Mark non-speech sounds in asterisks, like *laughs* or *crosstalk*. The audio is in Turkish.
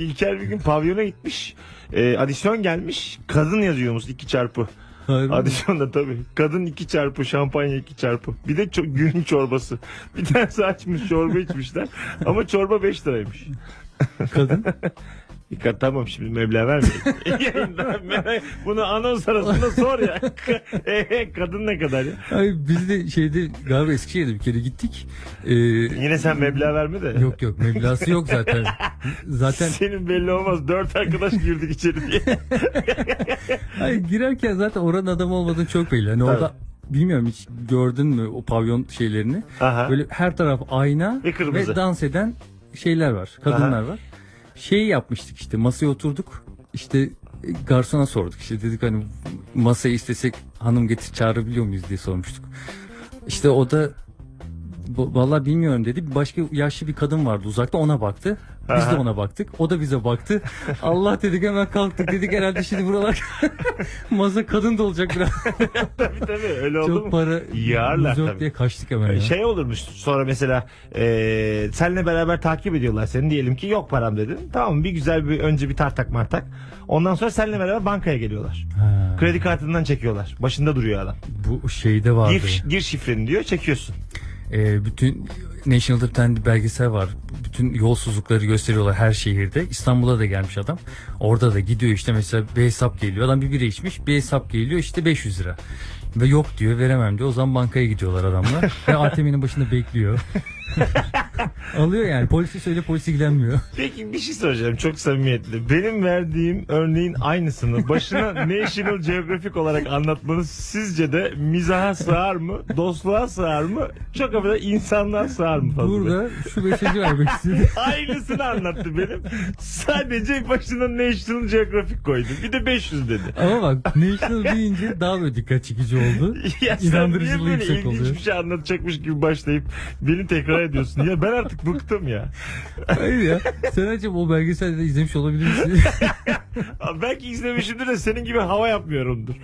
İlker bir gün pavyona gitmiş. E, adisyon gelmiş. Kadın yazıyormuş iki çarpı. Hayır. Adisyonda tabii. Kadın iki çarpı, şampanya iki çarpı. Bir de ço- gün çorbası. Bir tanesi açmış çorba içmişler. Ama çorba 5 liraymış. Kadın. *laughs* Dikkat tamam şimdi meblağ vermeyin. *laughs* Yayında Bunu anons arasında sor ya. Ee, *laughs* Kadın ne kadar ya? Ay biz de şeyde galiba Eskişehir'de bir kere gittik. Ee, Yine sen meblağ verme de. yok yok meblası yok zaten. Zaten Senin belli olmaz. Dört arkadaş girdik içeri diye. *laughs* ay, girerken zaten oranın adamı olmadığını çok belli. Hani orada bilmiyorum hiç gördün mü o pavyon şeylerini. Aha. Böyle her taraf ayna Ve kırmızı. dans eden şeyler var. Kadınlar var. Şey yapmıştık işte masaya oturduk. İşte e, garsona sorduk. İşte dedik hani masayı istesek hanım getir çağırabiliyor muyuz diye sormuştuk. İşte o da "Bu- Vallahi bilmiyorum dedi. Başka yaşlı bir kadın vardı uzakta ona baktı. Biz de Aha. ona baktık. O da bize baktı. Allah dedik hemen kalktık. Dedik herhalde şimdi buralar *laughs* masa kadın da olacak biraz. *laughs* tabii tabii öyle oldu Çok mu? para Yağarlar tabii. diye kaçtık hemen ya. Şey olurmuş sonra mesela e, senle beraber takip ediyorlar seni diyelim ki yok param dedin. Tamam bir güzel bir önce bir tartak martak. Ondan sonra seninle beraber bankaya geliyorlar. Ha, Kredi kartından çekiyorlar. Başında duruyor adam. bu şeyde vardı. Gir, gir şifreni diyor çekiyorsun. Ee, bütün National'da bir tane belgesel var. Bütün yolsuzlukları gösteriyorlar her şehirde. İstanbul'a da gelmiş adam. Orada da gidiyor işte mesela bir hesap geliyor. Adam bir bira içmiş. Bir hesap geliyor işte 500 lira. Ve yok diyor veremem diyor. O zaman bankaya gidiyorlar adamlar. *laughs* Ve ATM'nin başında bekliyor. *laughs* Alıyor yani. Polisi söyle polis ilgilenmiyor. *laughs* Peki bir şey soracağım çok samimiyetli. Benim verdiğim örneğin aynısını başına *laughs* National Geographic olarak anlatmanız sizce de mizaha sığar mı? Dostluğa sığar mı? Çok affedersin insanlığa sığar mı fazla? Burada şu mesajı vermek istedim. *laughs* Aynısını anlattı benim. Sadece başına National Geographic koydu. Bir de 500 dedi. Ama bak National deyince daha böyle dikkat çekici oldu. Ya sen niye İnandırıcılığı böyle yüksek ilginç oluyor. bir şey anlatacakmış gibi başlayıp beni tekrar ediyorsun? Ya ben artık bıktım ya. Hayır ya. Sen acaba o belgeselde de izlemiş olabilir misin? *laughs* Belki izlemişimdir de senin gibi hava yapmıyorumdur.